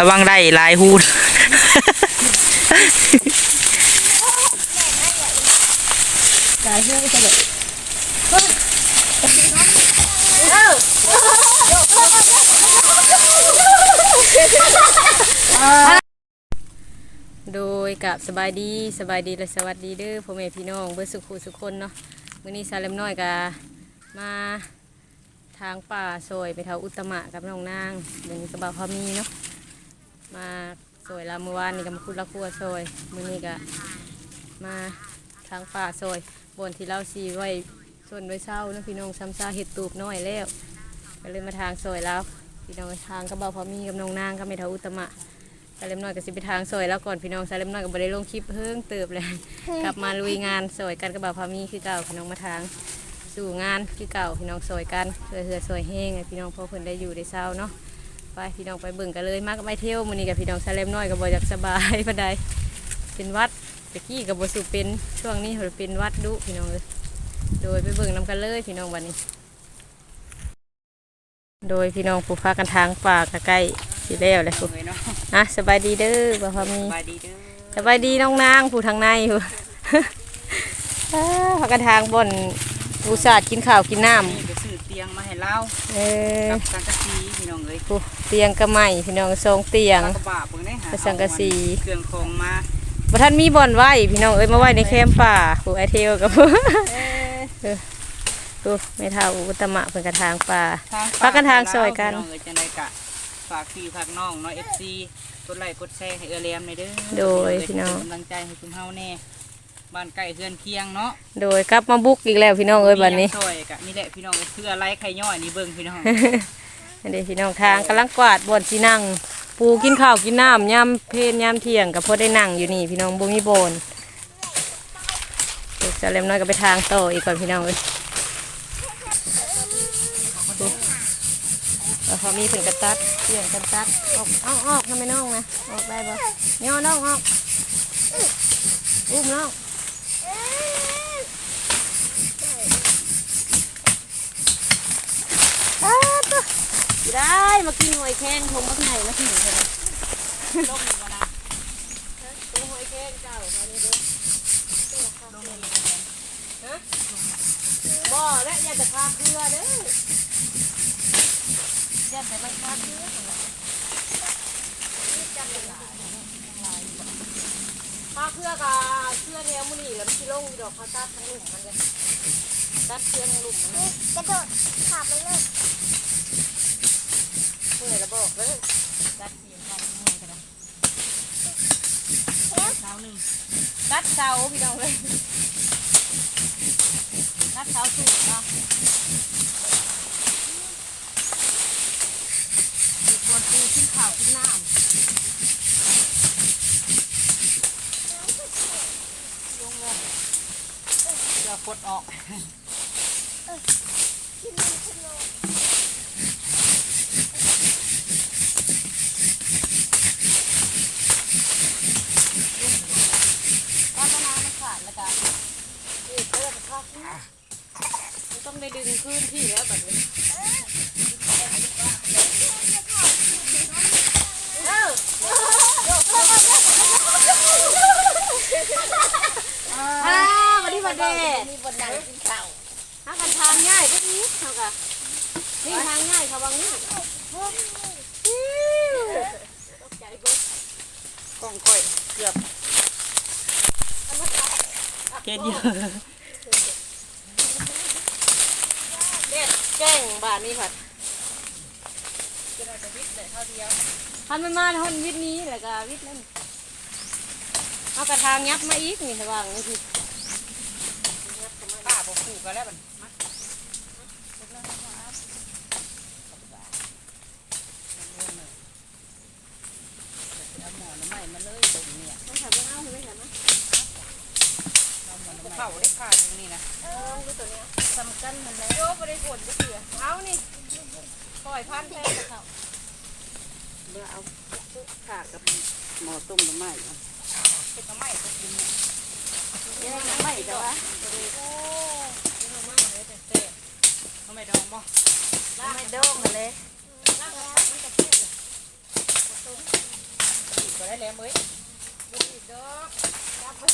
ระวังได้ลายหูดกายเฮ้ยจะเลยโดยกับสบายดีสบายดีและสวัสดีเด้อพ่อแม่พี่น้องเบิดสุขุสุขคนเนาะมื้อนี้ซาเลมน้อยกามาทางป่าซอยไปเท่าอุตมะกับน้องนางเดี๋ยวนี้ก็บ่าวพอมีเนาะ มาซอยลาเมื่อวานนี่ก็มาคุดละคัวซอยมื้อนี้ก็มาทางป่าซอยบนที่เราสีไว้ส่วนไว้เศร้านะพี่น้องซ้ำซาเห็ดตูบน้อยแล้วก็เลยมาทางซอยแล้วพี่น้องทางก็บ่าวพอมีกับน้องนางก็ไม่เท่าอุตมะซาเลมน้อยก็สิไปทางซอยแล้วก่อนพี่น้องซาเลมน้อยก็บ่ได้ลงคลิปเพิ่งเติบเลยกลับมาลุยงานซอยกันกับบ่าวพามีคือเก่าพี่น้องมาทางสู่งานคือเก่าพี่น้องซอยกันเพื่อเพื่อซอยแห้งพี่น้องพอเพิ่นได้อยู่ได้เศร้าเนาะ ไปพี่น้องไปเบิ่งกันเลยมากับไปเที่ยวมื้อนี้กับพี่น้องซาเลมน้อยก็บ่อยากสบายปานใดเป็นหวัดตะกี้ก็บ่สุเป็นช่วงนี้เพิ่นเป็นหวัดดุพี่น้องเลยโดยไปเบิ่งนํกันเลยพี่น้องวันนี้ โดยพี่น้องผู้พากันทางป่าใกล้ๆสิแล้วเลยผู้เลยเนาะอะสบายดีเด้อบ่พอมีสบายดีเด้อสบายดีน้องนางผู้ทางในผู้อ่าพักกันทางบนอุตส่าห์กินข้าวกินน้นี่ไปซื้อเตียงมาให้เราำเออกับสังกะสีพี่ น้องเอ้ยผู้เตียงกระไหม่พี่น้องทรงเตียงแล้วก็บาเบิ่งได้หาไปสังกะสี เครื่องของมาบ่ท่านมีบ่อนไว้พี่น้องเอ้ยมาไว้ในแคมป์ป่าผู้ไอเทลกับผู้เออผู้ไม่เท่าอุตมะเป็นกระทางป่าทางพากันทางซอยกัน พี่น้องเอ้ยจังไดกะฝากพี่ฝากน้องเนาะ FC กดไลค์กดแชร์ให้เออแรมหน่อยเด้อโดยพี่น้อง เป็นกำลังใจให้คุณเฮาแน่บ้านใกล้เฮือนเคียงเนาะ โดยกลับมาบุกอีกแล้วพี่น้องเอ้ยบัดนี้ มีหยังซอยกะนี่แหละพี่น้องเอ้ยคืออะไรไข่ย่อยนี่เบิ่งพี่น้อง อันนี้พี่น้องทางกำลังกวาดบนสินั่ง ปูกินข้าวกินน้ำยามเพลยามเที่ยงกับพอได้นั่งอยู่นี่พี่น้องบ่มีโบนเด็กจะเล็มน้อยก็ไปทางโตอีกก่อนพี่น้องเอ้ยเอาเขามีถึงกระตัดเที่ยงกระตัดออกเอาออกทำไมน้องนะออกได้บ่ย่อน้องออกอุ้มน้องอ้าวตัว ได้มากินหอยแครงทงบักไหนมากินเถอะลงอยู่บ่นะตัวหอยแครงเจ้าเขานี่เด้อลงบ่นะฮะบ่และอย่าจะพาเครือเด้อย่าแต่มันพาเครือพาเครือกับเครือแถวมื้อนี้แล้วมันสิลงดอกเขาตัดทั้งหลุมมันเลยตัดเครือทั้งหลุมมันเลยกระโดดขับไปเลย เมื่อยแล้วบอกเลยจัดเสียงกันเมื่อยกันนะเช้าหนึ่งตัดเสาพี่น้องเลยตัดเสาสูงเนาะมีคนตีขึ้นข่าวขึ้นน้ำเดี๋ยวกดออกก้อนมะนาวมันขาดแล้วกันนี่เพื่อนข้าวมัน ต้องได้ดึงขึ้นที่แล้วแบบนี้เอออ่าวันนี้วันเด็กมีบนหนังกินข้าวหากันทางง่ายก็ดีเท่ากับนี่ทางง่ายเขาบางนี่กล้องค่อยเกือบเกณฑ์เยอะ เด็ด แจ้งบ้านนี้ผัดพันมันมาทนวิทย์นี้แหละก็วิทย์นั่นเอากระทางยับมาอีกนี่ระวังนี่คือป้าบอกขู่กันแล้วมันมาเอาหมอนน้ำใหม่มาเลยตรงเนี่ย ต้องถามว่าเอาไหมคะ เข้าได้ขาดอยู่นี่นะเออดูตัวเนี้ยสำคัญมันเลยโยกไปได้ผลก็เสือเอานี่ปล่อยพันแทนกับเขาเดี๋ยวเอาขากับหมอต้มน้ำใหม่ก่อนเป็นน้ำใหม่ก็กินเนี่ยเยังไม่แต่ว่าน้ำใหม่ดองบ่ไม่โด่งเลยก็ได้แล้วเอ้ยบุกอีกดอกจับไป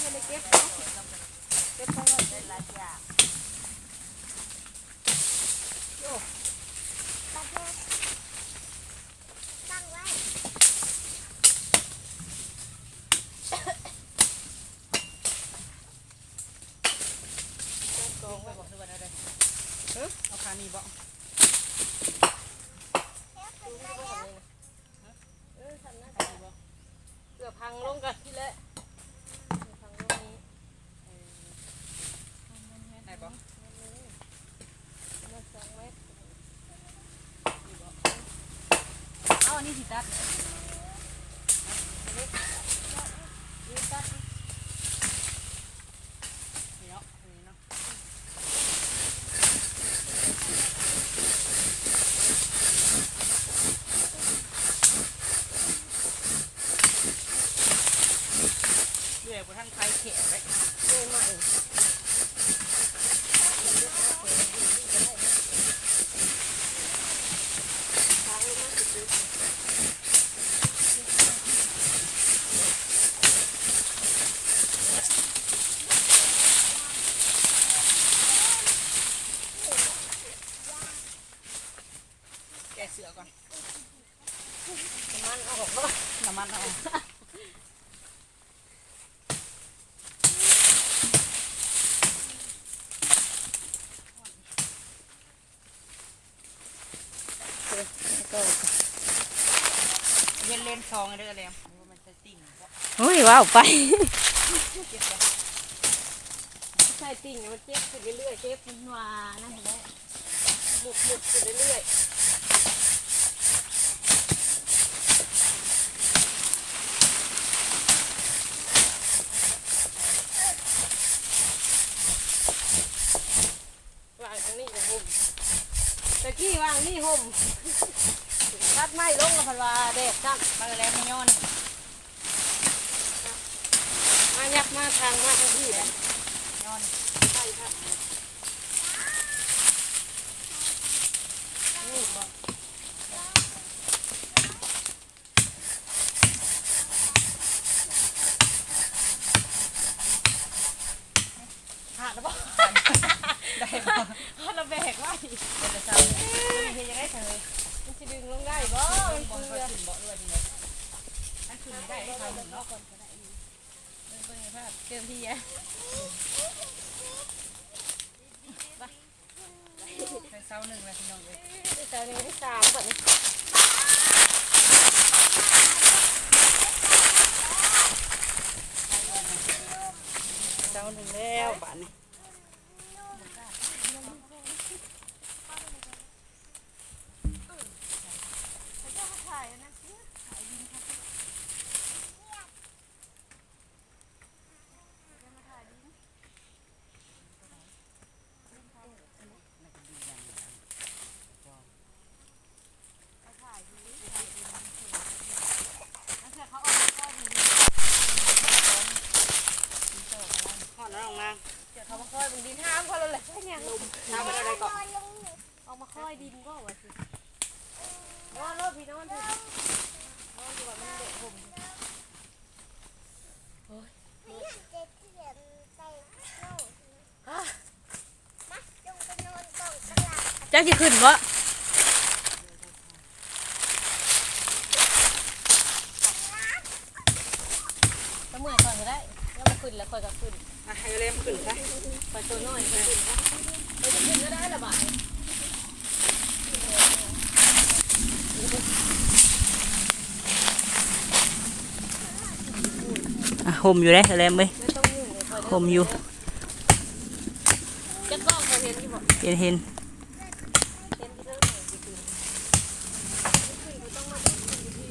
ไม่ได้เก็บเนาะเก็บทั้งหมดเลยหลายอย่าง ตัดเลยตั้งไว้ กองไว้บอกด้วยอะไรเออเอาคานีบอก เออทำหน้าที่บ่เกือบพังลงกันที่แล้วเกือบพังลงนี้ ไหนบอก มาสองเมตร เอาอันนี้สิตัด ยืนตัด นี่เนาะนี่เนาะเรื่อยบนท่านใครเขียนไว้ เลยใหม่ แกะเสือก่อน มันเอาออกมา น้ำมันเอา ก็ เย็นเล่นซองไอ้เด้อเลยว่ามันจะติ่งบ่โอ้ยว้าวไปเก็บบ่ใส่ติ่งมันเจ็บขึ้นเรื่อยๆเจ็บมันวานั่นแหละหมุกหมุกขึ้นเรื่อยๆวางทางนี้จะห่มตะกี้วางนี่ห่ม ตัดไม้ลงกับพันวาเด็กจับมาแล้วไม่ย้อนมายักมาทางมาทางที่แหละย้อนใช่ครับนี่บอกขาดแล้วบ่ได้บ่เขาระแบกไว้เดี๋ยวจะเศร้าเฮ็ดยังไงเธอ มันจะดึงลงได้บ่มันบอลเกลือขึ้นบ่ด้วยนี่อันขึ้นได้ให้ทำเนาะเบิ่งภาพเติมที่ยะไปเศร้าหนึ่งแล้วพี่น้องเอ้ยที่สาวนี้ที่สามแบบนี้เศร้าหนึ่งแล้วบ้านนี้ ห่อนแล้วลงมา เดี๋ยวเขามาคอยบนดินห้ามเขาเลยแหละเนี่ยลม น้ำไปอะไรก่อน เอามาคอยดินก็ว่าสินอนรถพี่นอนเถอะนอนดีกว่ามันเด็กผม นี่เจ็ดเขียนใส่โน่มาจงไปนอนกล่องตลาด จ้าจะขึ้นบ่ก็เมื่อยก่อนก็ได้แล้วมาขึ้นแล้วค่อยก็ขึ้นอะให้เล่มขึ้นซะไปตัวน้อยก็ขึ้นนะไปจะขึ้นก็ได้ละบาทอะห่มอยู่ได้เล่มเว้ยไม่ต้องยุ่งเลยคอยห่มอยู่จะกล้องเขาเห็นอยู่บ่เห็นเห็น เห็นที่เรื่องไหนสิขึ้นขึ้นก็ต้องมาดูที่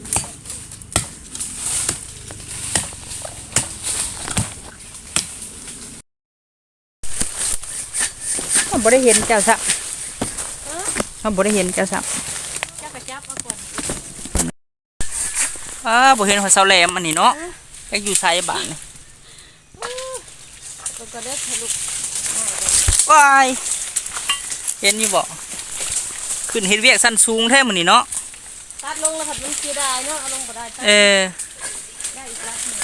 เขา บ่ได้เห็นเจ้าสักเขาบ่ได้เห็นเจ้าสักจับกระจับมาก่อนอ้าบ่เห็นหัวเสาแหลมอันนี้เนาะแกอยู่ไสบ้านนี่ลูกกระเด็ดให้ลูกว้ายเห็นอยู่บ่ขึ้นเฮ็ดเวียกสั้นสูงแท้มื้อนี้เนาะตัดลงแล้วผัดมันเสียดายเนาะเอาลงบ่ได้ตัดเออ ได้อีกแล้วหนึ่ง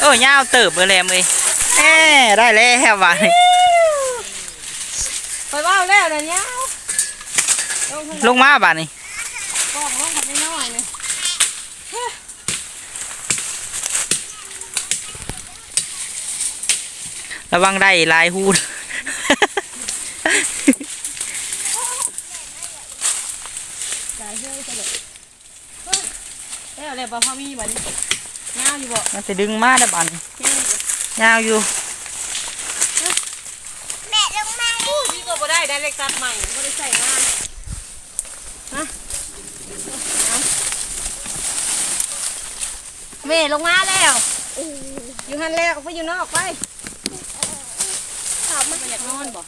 เออยาวเติบเบอร์แหลมเลยแหมได้แล้วว่ะนี่ไปว่าวแล้วนะเนี่ยลงข้างลงมาบ้านนี่กองลงกับไม่น้อยเลยระวังได้ลายหูด จ่ายเฮ้ยตลก แล้วแล้วบ่พอมีบ่นี่ยาวอยู่บ่มันจะดึงมาได้อบ้านนี่ยาวอยู่ยาวอยู่แม่ลงมาดิพี่ก็บ่ได้ได้เล็กตัดใหม่บ่ได้ใส่งานฮะแม่ลงมาแล้วอยู่หันแล้วไปอยู่นอกไปขอบมันอยากนอนบ่อย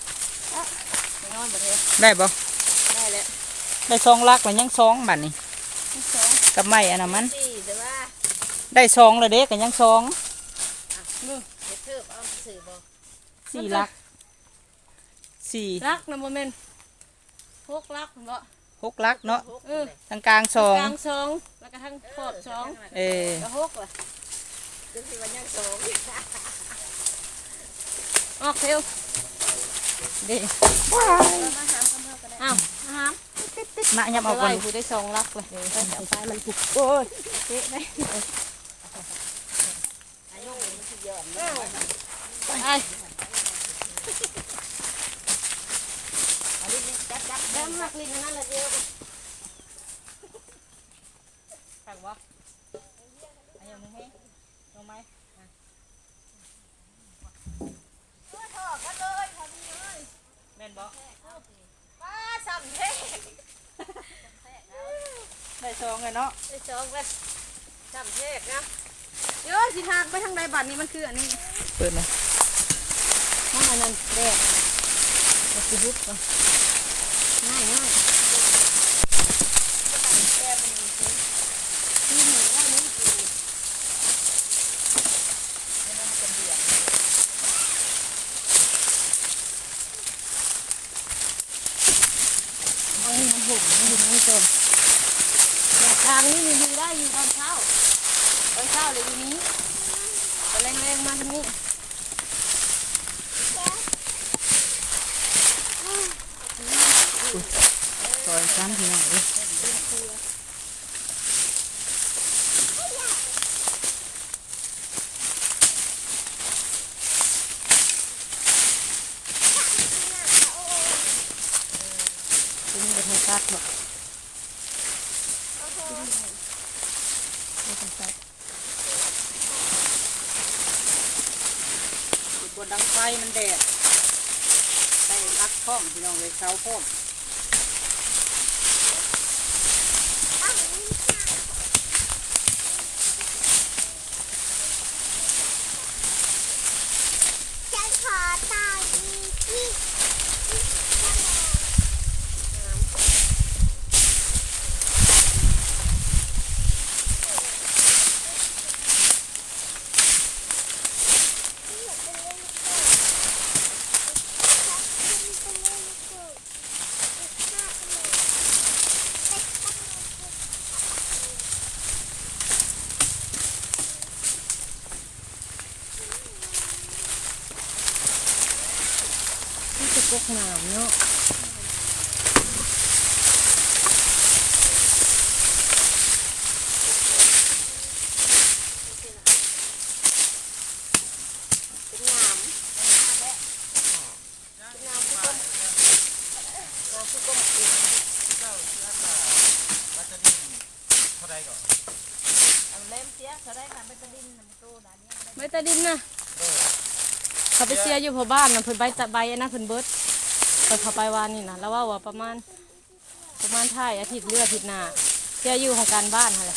ากนอนบ่เทได้บ่ได้แล้วได้สองลักแล้วยังสองบ้านนี่ทั้งสอง กับไม้อันนั้นมัน สี่แต่ว่าได้สองเลยเด็กกันยังสองมือเฮ็ดเทิบเอาสื่อบ่สี่ลักสี่รักนะบ่แม่นพกรักบ่หกลักเนาะเออทางกลางสอง กลางสองแล้วก็ทั้งขอบสองเออ แล้วหกล่ะดูสิว่ายังสองออกเร็วดีอ้าวอาหาร มายับเอาเอาไว้ก่อนผู้ได้สองรักเลยไปเอาไปมันผูกโอ้ยเตะไหมไปแล้วมักลินอันนั่นแหละเดียวสั่งวะอันนี้มึงให้ลงไหมถอดกันเลยพอดีเลยแม่นบ่ป้าสั่งเท่ ได้สองเลยเนาะไปสองเลยสั่งเท่นะเดี๋ยอะสิทางไปทางใดบัตรนี้มันคืออันนี้ เปิดเลยมันอันนั้นแดดเอาสิบุกก่อนง่ายง่ายเอาให้มันห่มมันอยู่ตรงนี้ก่อนแต่ ทางนี้มันอยู่ได้อยู่ตอนเช้าตอนเช้าเลยทีนี้แรงแรงๆมาทางนี้ซอยซ้ำทีหน่อยดิ ทีนี้จะทำกัดบ่ บนดังไฟมันแดดได้ ร้อมพี่น้องเลยเสาพร้อม กกน้ำเนาะเมตาดินนะเขาไปเสียอยู่พอบ้านนะเพิ่นใบตะใบอันนั้นเพิ่นเบิด ไปเขาไปวานนี่นะแล้วว่าว่าประมาณประมาณท้ายอาทิตย์เลืออาทิตย์หน้าเสียอยู่ของการบ้านอะไร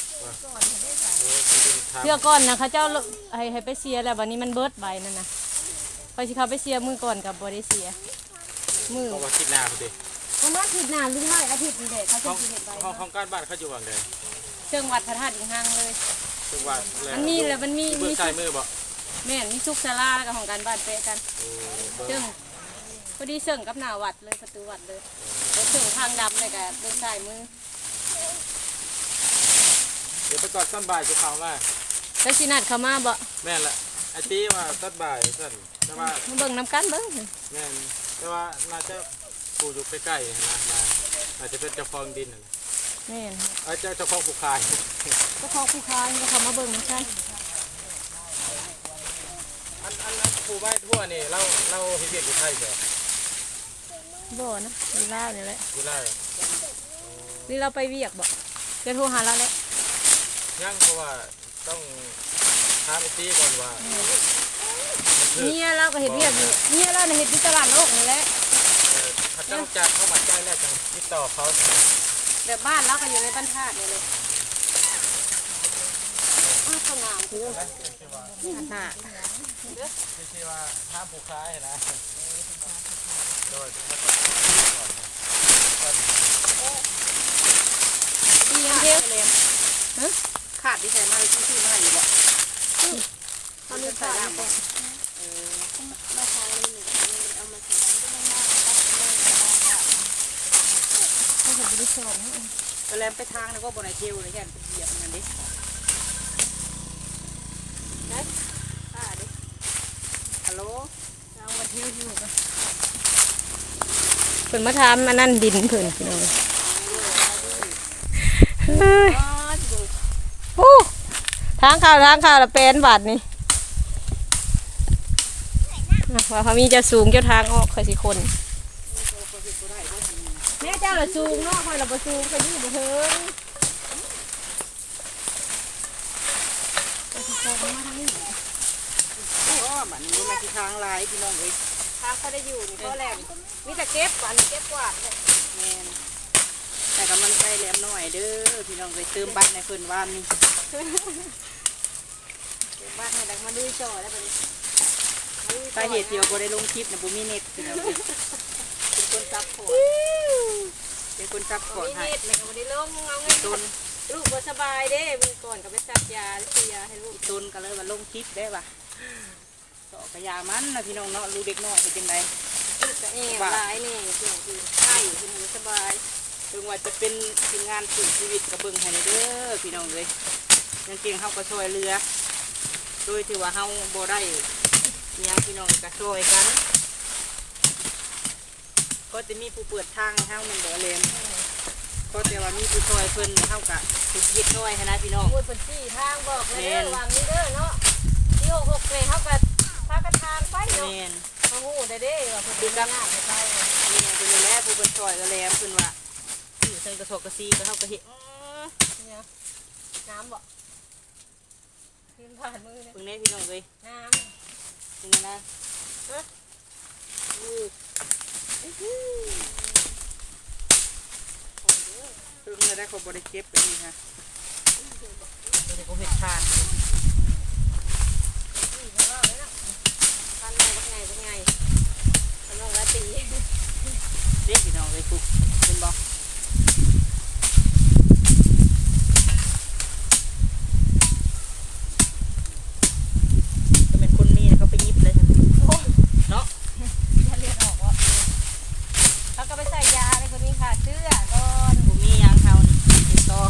เสื้อก่อนนะเขาเจ้าให้ให้ไปเสียแล้ววันนี้มันเบิดใบนั่นนะไปสิเขาไปเสียมือก่อนกับบริเสียมือเขาว่าคิดหน้าพอดีประมาณอาทิตย์หน้าหรือไม่อาทิตย์นี้เด็กเขาจะห้องสิเห็นใบห้องห้องการบ้านเขาอยู่ว่างใดเชิงวัดพระธาตุอีกห้างเลยจังหวัดแล้วมันมีแล้วมันมีเบื้อมีงใต้มือบ่แม่นมีซุกซาลากับของการบ้านเป๊ะกันโอ้เบิ่งเชิงพ อดีเชิงกับหน้าวัดเลยประตูวัดเลยแล้วเชิงทางดำเลยกับเบื้องซ้ายมือเดี๋ยวไปก่อนต้นบ่ายจะเข้ามาแล้วสินัดเขามาบ่แม่นละไอ้ตีว่าต้นบ่ายสั่นแต่ว่ามาเบิ่งน้ำกันเบิ่งแม่นแต่ว่าน่าจะปลูกอยู่ใกล้ๆนะมาอาจจะเป็นเจ้าของดินน่ะแม่นเอ้ยเจ้าเจ้าของผู้ขายก็ขอผู้ค้าก็เขามาเบิ่งน้ำกันอันอันนั้นปลูกไม้ทั่วนี่เราเราเฮ็ดเวียกอยู่ไทยจ้ะ บ่นะลีลาเนี่ยแหละอยู่ไร่นี่เราไปเวียกบ่จะโทรหาเราแล้วยังเพราะว่าต้องถามไอ้ตีก่อนว่ามันคือเนี่ยเราก็เห็นเวียกอยู่เนี่ยเราเนี่ยเห็นที่ตลาดโลกนี่แหละเอ่อถ้าเจ้าจะเข้ามาใกล้แล้วจังติดต่อเขาแบบบ้านเราก็อยู่ในบ้านธาตุนี่เลยอ้าวเขางามคือบ้านธาตุไม่ใช่ว่าห้ามผู้ค้ายนะโดยเป็นมาตร ดีอย่างเดียวขาดที่ใส่มาเลยที่ซื้อมาอยู่บ่เขาลืมใส่น้ำบ่มาทางนี้หนูเอามาใส่ด้านหน้าเขาจะไปสองก็แลมไปทางแล้วก็บ่ได้เที่ยวเลยแค่เหยียบมันดินะอ่าดิฮัลโหลเรามาเที่ยวอยู่กัน พิ่นมาทำอันนั้นดินเพิ่นพี่น้องเฮ้ยอ๋อจิบุปู้ทางข่าวทางข่าวละเป็นบาทนี่อะว่าเขามีเจะสูงเจ้าทางออกเคยสิคนแม่เจ้าละสูงเนาะคอยละบ่สูงก็อยู่บ่เทิงอ๋อบัดนี้บ่แม่นที่ทางหลายพี่น้องเอ้ย ทางเขาได้อยู่นี่ก็แหลมมีแต่เก็บกวาดเก็บกวาดเลยแม่นแต่กำลังใจแหลมหน่อยเด้อพี่น้องไปเติมบัตรในเพิ่นว่านนี่เก็บบ้านให้ดักมาลุยจ่อแล้วบัดนี้สาเหตุที่ว่าบ่ได้ลงคลิปน่ะบ่มีเน็ตพี่น้องเอ้ยเป็นคนซับพอร์ตเป็นคนซับพอร์ตมีให้เน็ตแล้วก็บ่ได้ลงเอาเงินตนลูกบ่สบายเด้มื้อก่อนก็ไปซักยาซื้อยาให้ลูกตนก็เลยว่าลงคลิปได้ป่ะต่อ กระยามันนะพี่น้องเนาะรู้เด็กน้อยเป็นจังไดลูกก็เองหลายนี่เสียงคือไข้คือบ่สบายถึงว่าจะเป็นทีมงานสื่อชีวิตกับเบิ่งให้เด้อพี่น้องเลยยังเก่งเฮาก็ช่วยเรือ โดยที่ว่าเฮาบ่ได้อิหยังพี่น้องก็ช่วยกันก็จะมีผู้เปิดทางให้เฮามันบ่เลนก็แต่ว่ามีผู้ช่วยเพิ่นเฮาก็สิเฮ็ดน้อยหั้นนะพี่น้องพูดเป็นสี่ทางบอกเลยแม่เด้อนวางนี้เด้อเนาะที่หกหกเลยเขาก็พากันทางไปเนาะแม่นเขาหูได้เด้ว่าเพิ่นเป็นยากให้ไปนี่ไงเป็นแม่ผู้เพิ่นช่วยก็แลมเพิ่นว่าอยู่เชิงกระสอบกระซีก็เฮาก็เฮ็ดอื้อเนี่ยน้ำบ่ขึ้นผ่านมือเนี่ยเพิ่งได้พี่น้องเลยน้นี่นะเอ้ออู้เพิ่งได้เขาบริเก็บไปนี่ฮะเดี๋ยวเขาเห็ดทานำนี่เขาว่าไว้เนาะพัน ไงเป็นไงน้องละตีเรียกพี่น้องเลยคุกเป็นบอกจะเป็นคนมีนะเขาไปยิบเลยค่ะเนาะ อย่าเลือดออกวะเขาก็ไปใส่ยาเลยคนนี้ค่ะเสื้อก่อน ผมมียางเทานี่ติดต่อ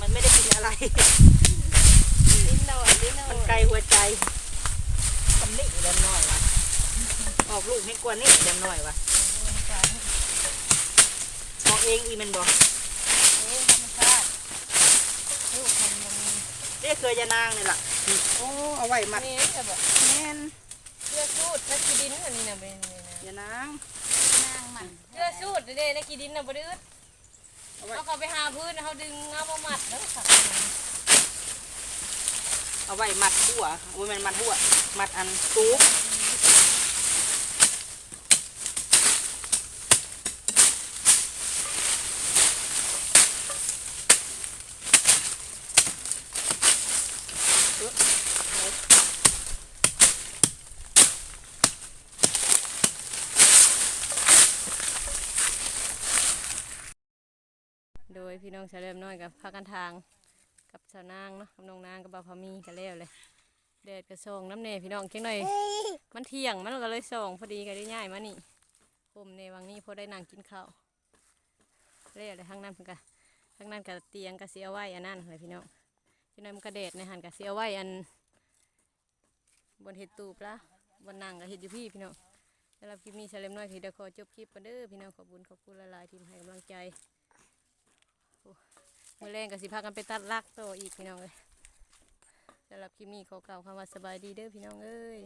มันไม่ได้กินอะไร ลิ้นหน่อยลิ้นหน่อ มัน ย ไกลหัวใจทำนี่เล็มน้อยวะออกลูกให้กว่านี่เล็มน้อยวะออกเองอีแมันบอก เอ้ยธรรมชาติลูกทำมัน เรียกเคยยานางนี่ล่ะโอ้ เอาไว้มัดนี่จะบอกแม่นเสื้อสูทนักกีดินอันนี้นะเป็นนี่นะยานางนางมันเสื้อสูทเด้นักกีดินนะบ่ได้อึดเอาไว้เขาเขาไปหาพื้นเขาดึงเอามามัดแล้วค่ะเอาไว้มัดหัวโอ้ยมันมัดหัว มัดอันตูบ ยพี่น้องชาวเริ่มน้อยกับพากันทาง กับสาวนางเนาะกับน้องนางกับบ่าวพามีกันแล้วเลยแดดกระส่งน้ำเน่พี่น้องเจ้งหน่อยมันเที่ยงมันก็เลยส่องพอดีก็ได้ง่ายมานี่ผมในวังนี้พอได้นั่งกินข้าวเรียกเลยข้างนั้นเพิ่นกะข้างนั้นกับเตียงกับเสียไหวอันนั้นเลยพี่น้องเจ้าหน่อยมันกระเด็ดในหันกับเสียไหวอัน บนเห็ดตูปละบนนั่งกับเห็ดอยู่พี่พี่น้องสำหรับคลิปนี้เฉลมน้อยที่เดี๋ยวขอจบคลิปกันเด้อพี่น้องขอบคุญขอบคุณหลายทีมให้กำลังใจ มื่อแรงกับสิพากันไปตัดลักโตออีกพี่น้องเลยสำหรับคลิปนี้ขอกล่าวคำว่าสบายดีเด้อพี่น้องเอ้ย